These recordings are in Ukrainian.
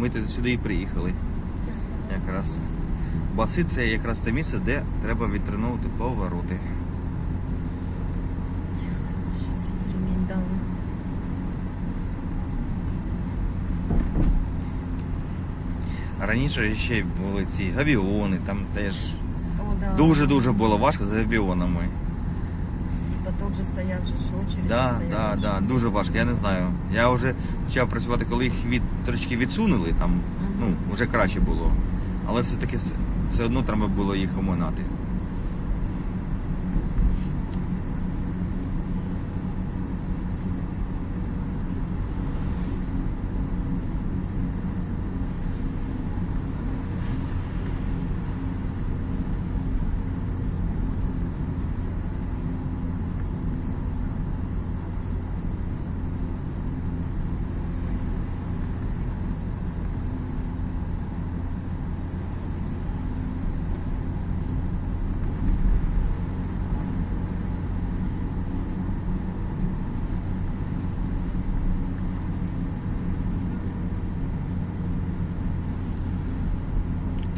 ми сюди і приїхали. Якраз. Баси це якраз те місце, де треба відтреновувати повороти. Раніше ще були ці гавіони, там теж дуже-дуже було важко з гавіонами. І поток же стояв, же ж очередь Да, стояла. да, да, дуже важко, я не знаю. Я вже почав працювати, коли їх від трошки відсунули, там ну, вже краще було. Але все-таки с- все одно треба було їх оминати.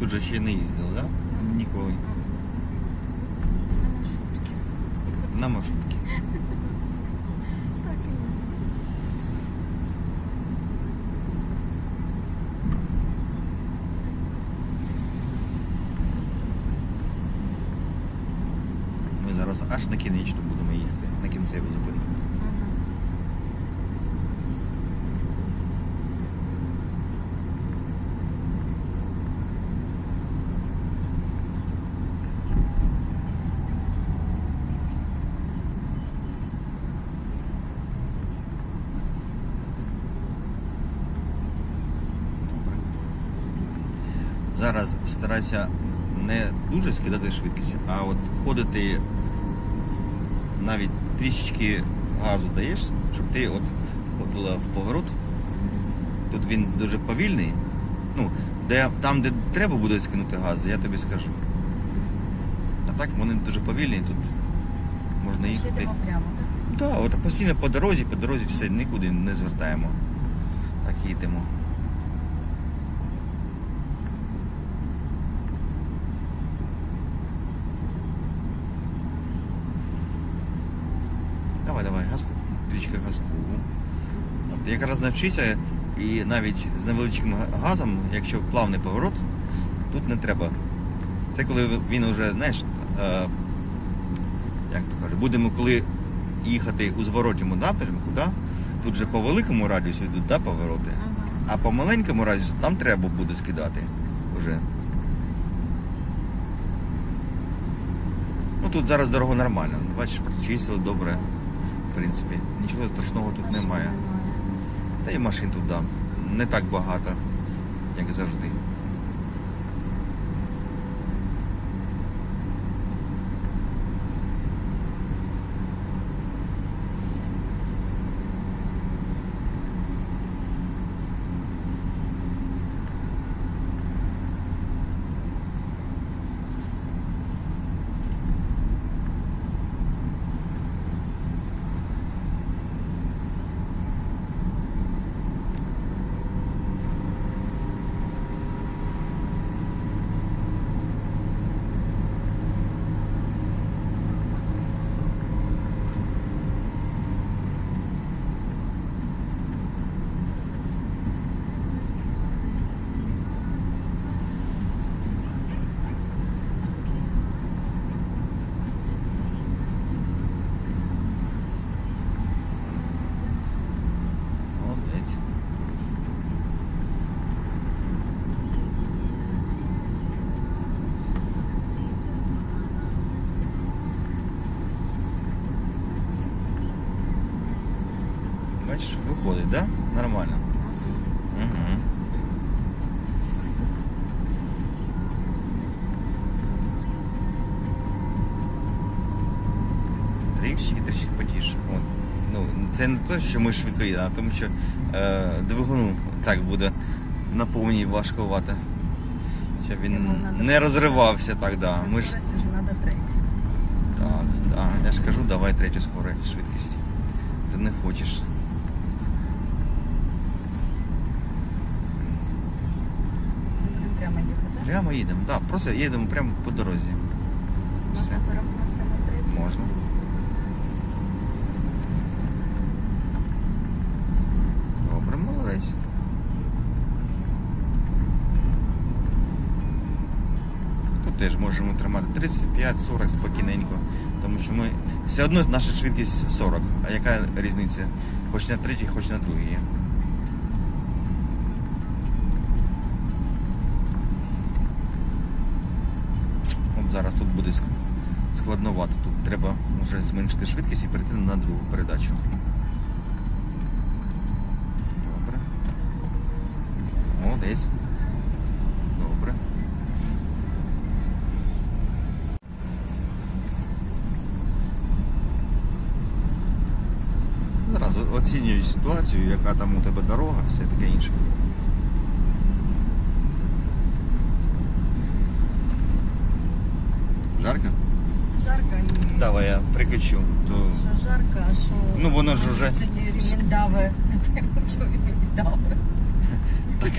Тут же ще не їздили, так? Да? Ніколи. На маршрутки. На маршрутки. Так і є. Ми зараз аж на кінечну будемо їхати, на кінцеву зупинку. Ага. Зараз старайся не дуже скидати швидкість, а от входити навіть трішечки газу даєш, щоб ти от входила в поворот. Тут він дуже повільний. Ну, де, там, де треба буде скинути газ, я тобі скажу. А так вони дуже повільні, тут можна їхати. прямо, так? Так, от постійно по дорозі, по дорозі все, нікуди не звертаємо. Так і йдемо. Давай, давай, газку, трішки газку. От, якраз навчися і навіть з невеличким газом, якщо плавний поворот, тут не треба. Це коли він вже, знаєш, е, як то кажуть, будемо коли їхати у зворотньому напрямку, да? тут же по великому радіусу йдуть да, повороти, Ага. а по маленькому радіусу там треба буде скидати вже. Ну тут зараз дорога нормальна. Бачиш, прочистили добре. Принципі, нічого страшного тут немає. Та й машин тут да, не так багато, як завжди. Молодець. Виходить, да? Нормально. Угу. Трішки, трішки потіше. От. Ну, це не те, що ми швидко їдемо, а тому що е, двигуну так буде на повній важкувати. Щоб він Йому надо не розривався так, да. Ми ж, скорості вже треба третю. так, так, я ж кажу, давай третю скорість швидкість. Ти не хочеш. Прямо їдемо, так, да, просто їдемо прямо по дорозі. Все. Можна перемкнутися на третій. Можна. Добре, молодець. Тут теж можемо тримати 35-40 спокійненько. Тому що ми все одно наша швидкість 40. А яка різниця? Хоч на третій, хоч на другій є. От зараз тут буде складновато. Тут треба вже зменшити швидкість і перейти на другу передачу. Добре. Молодець. Добре. Зараз оцінюю ситуацію, яка там у тебе дорога, все таке інше. Жарко? Давай я прикачу. То... що жарко, а що Ну, воно ж уже- сьогодні мені. Так.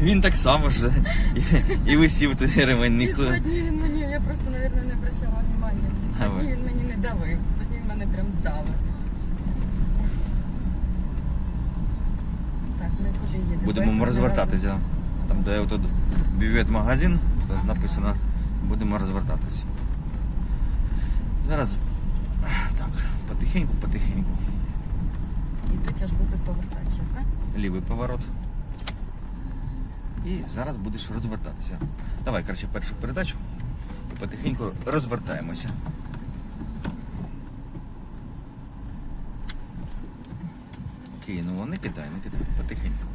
Він так само ж і, і висів той ремень ніхто. сьогодні він мені, я просто, мабуть, не обращала внимання. Сьогодні він мені не давив. Сьогодні він мене прям давив. Так, ми куди їдемо? Будемо розвертатися. Там, де отут бювет магазин, написано, будемо розвертатися. Зараз так, потихеньку, потихеньку. Ідуть, аж буду повертати зараз, так? Лівий поворот. І зараз будеш розвертатися. Давай, коротше, першу передачу і потихеньку розвертаємося. Кинуло, не кидай, не кидай, потихеньку.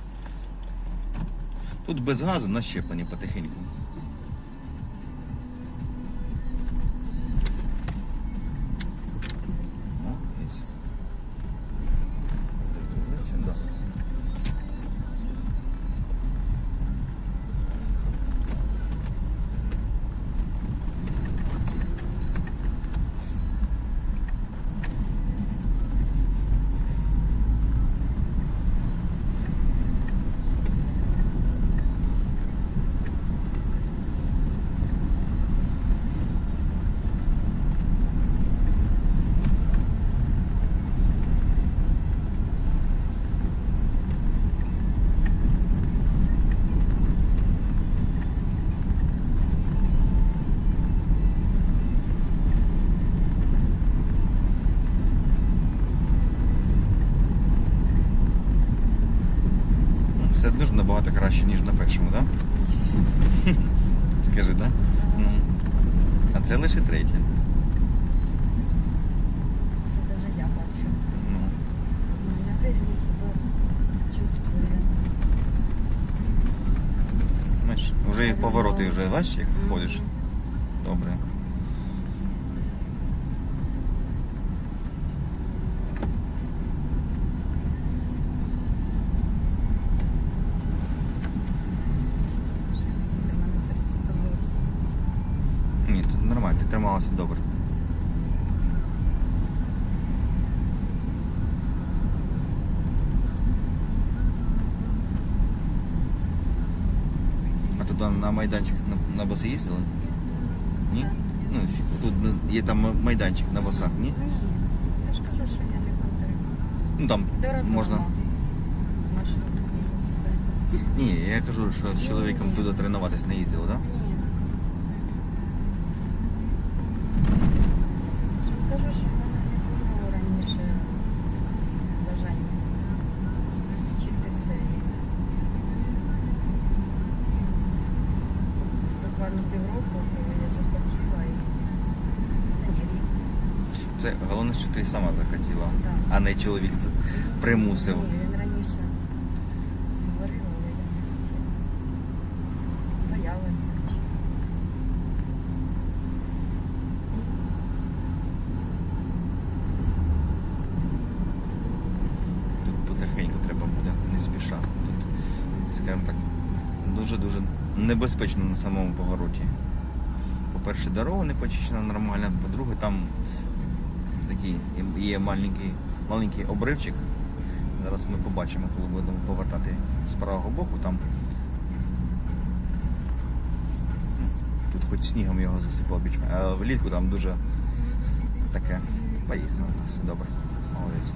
Тут без газу на щепленні потихеньку. О, есть. Так, сюда. Ну, Все одно ж набагато краще, ніж на першому, так? Да? Скажи, так? Да? Ну. А це лише третє. Це навіть я бачу. Ну. Ну, Я впевненість себе чувствую. Бачиш, вже і в повороти вже бачиш, як сходиш. Добре. А туди на майданчик на, на боси їздили? Ні? Так. Ну, тут є там майданчик на босах, ні? Ні, я ж кажу, що я не контролюю. Ну там До роддому. можна. Маршрутку, все. Ні, я кажу, що з чоловіком туди тренуватись не їздили, так? Да? Ні. Я ж кажу, що Це буквально півроку, коли я захотіла і та ні, рік. Це головне, що ти сама захотіла, Да. а не чоловік примусив. Ні, він раніше говорив, але я не хотіла. Боялася вчитися. Тут потихеньку треба буде, не спіша. Тут, скажімо так, дуже-дуже небезпечно на самому повороті. По-перше, дорога не почищена нормально, по-друге, там такий є маленький, маленький обривчик. Зараз ми побачимо, коли будемо повертати з правого боку, там хоч снігом його засипав більш а влітку там дуже таке. Поїхало, все добре. Молодець.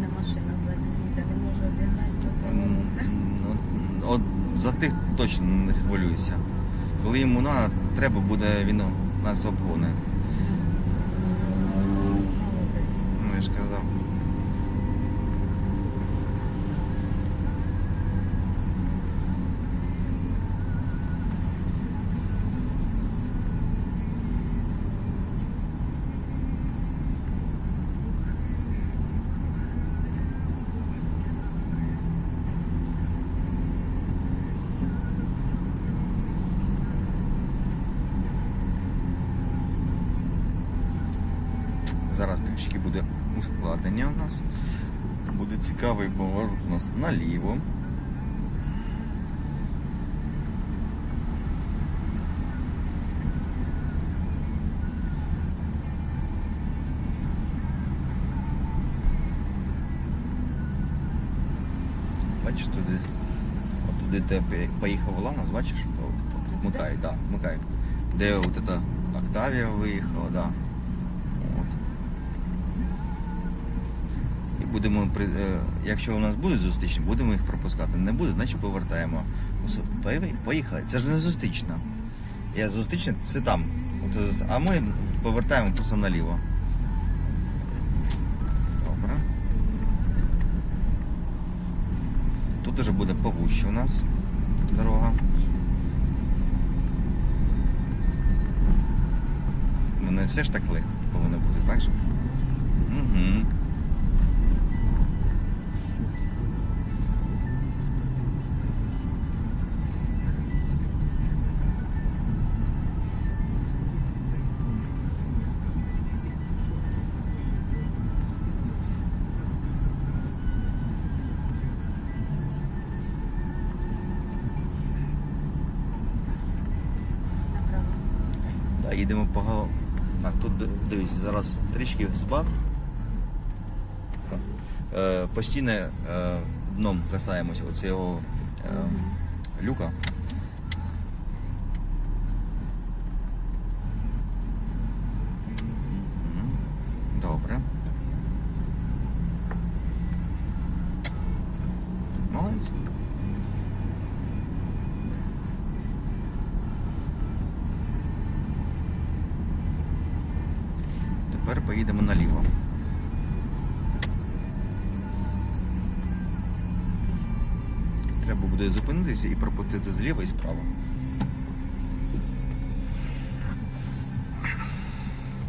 На машина ззаді їде, не може обігнати до М, поворота. ну, От за тих точно не хвилююся. Коли йому треба буде, він нас обгоне. Молодець. Ну, я ж казав. Зараз трішки буде ускладнення у нас. Буде цікавий поворот у нас наліво. Бачиш туди? От туди де поїхав Ланос, бачиш? Вмикає, так, вмикає. Де от Октавія виїхала, да. Будемо, е, якщо у нас будуть зустрічні, будемо їх пропускати. Не буде, значить повертаємо. Поїхали-. Це ж не зустрічна. Я зустрічна це там. А ми повертаємо просто наліво. Добре. Тут уже буде повуще у нас дорога. Ну не все ж так легко повинно бути, же? Да, їдемо по гал- Так, тут ди- дивись, зараз трішки збав. Е, постійно е, дном касаємося оцього е, люка. Мгм. Добре. Молодець. Тепер поїдемо наліво. Треба буде зупинитися і пропустити зліва і справа.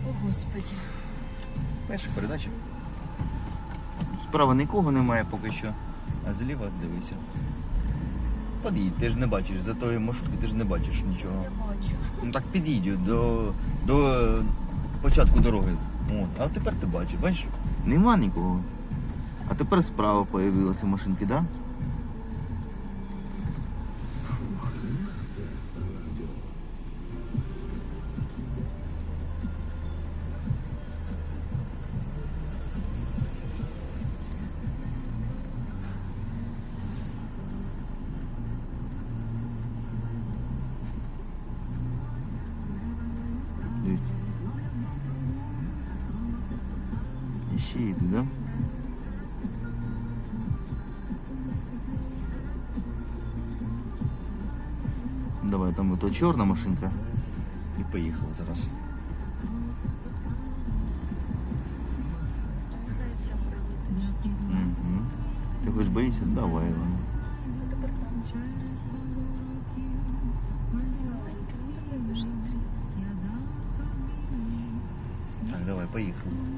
О, Господи. Перша передача. Справа нікого немає поки що, а зліва дивися. Під'їдь, ти ж не бачиш, за тої маршрутки ти ж не бачиш нічого. Я бачу. Ну так під'їдь до, до початку дороги. От. А тепер ти бачиш, бачиш? Нема нікого. А тепер справа появилися машинки, так? Да? І ще йде, да? Давай, там ото чорна машинка. І поїхала зараз. Хай ця проїде. Угу. Ти хоч боїшся? Давай, ладно. А тепер там вже. Маленька, ну давай будеш стріти. Так, давай, поїхали.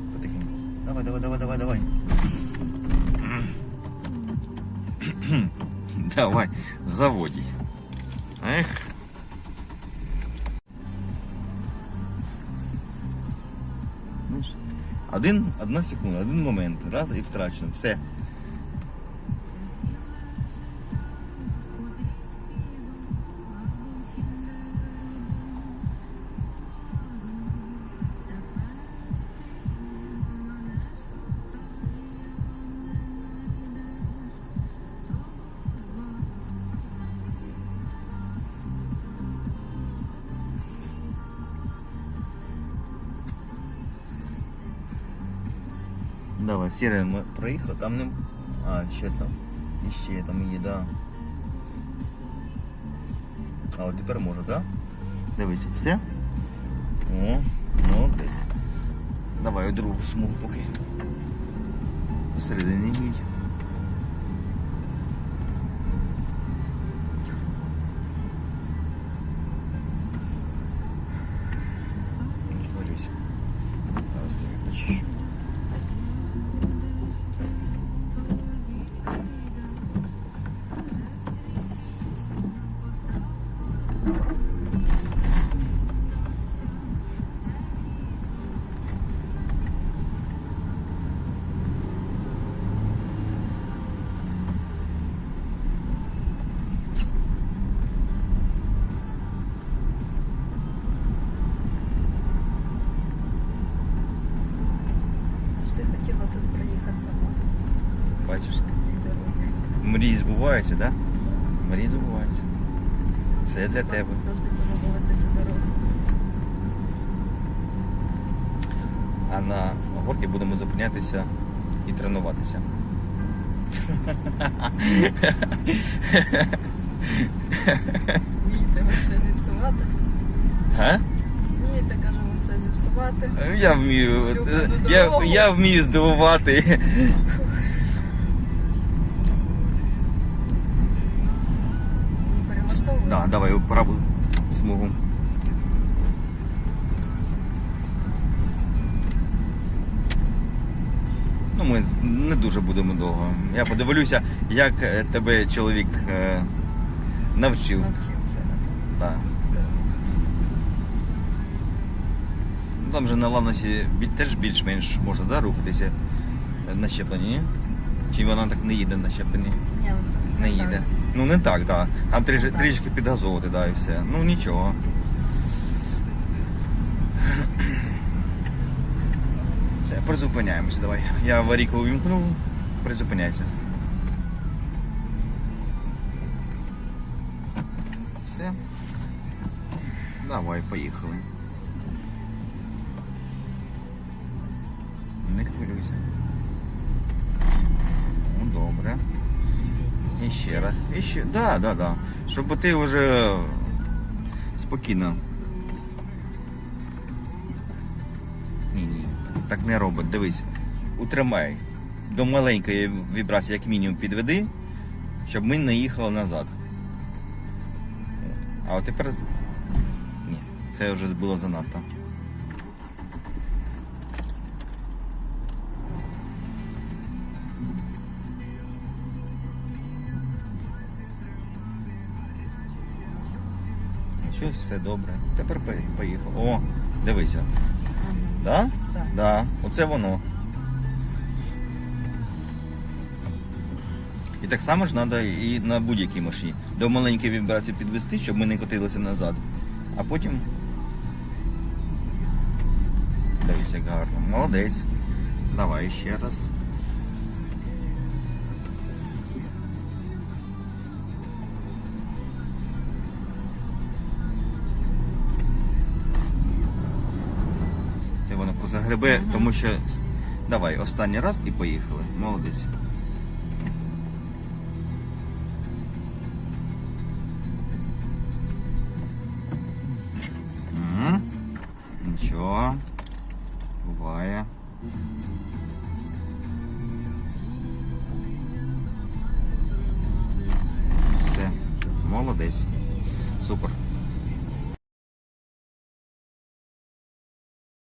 Давай, давай, давай, давай, давай. Давай, заводи. Эх. Ну, один, одна секунда, один момент. Раз і втрачено. Все. Давай, сіре, ми проїхали, там не. А, ще там. І ще там їда. А от тепер може, так? Дивись, все? О, молодець. Давай у другу смугу поки. Посередині їдь. Не хвилюйся. Зараз тебе почищу. Мрії так? Да? Мрії збуваються. Все для тебе. Завжди подобалася ця дорога. А на горці будемо зупинятися і тренуватися. Вмієте ви все зіпсувати. А? Вмієте, кажемо, все зіпсувати. Я вмію. Я, я вмію здивувати. Давай у праву смугу. Ну, ми не дуже будемо довго. Я подивлюся, як е, тебе чоловік е, навчив. Навчив. Да. Ну, Там же на лавності теж більш-менш можна да, рухатися на щепленні, ні? Чи вона так не їде на щепленні? Не так. їде. Ну не так, так. Да. Там трішки, трішки підгазовувати, да, і все. Ну нічого. Все, призупиняємося, давай. Я аварійку увімкнув, призупиняйся. Все. Давай, поїхали. Не хвилюйся. Ну, добре. І ще раз. І ще. Да, да, да. Щоб ти вже спокійно. Ні, ні. Так не робить. Дивись. Утримай. До маленької вібрації, як мінімум, підведи, щоб ми не їхали назад. А от тепер. Ні, це вже було занадто. Щось все добре. Тепер поїхав. О, дивися. Да? Да. Оце воно. І так само ж треба і на будь-якій машині. До маленької вібрації підвести, щоб ми не котилися назад. А потім. Дивись, як гарно. Молодець. Давай ще раз. Мгм. тому що. Давай, останній раз і поїхали. Молодець.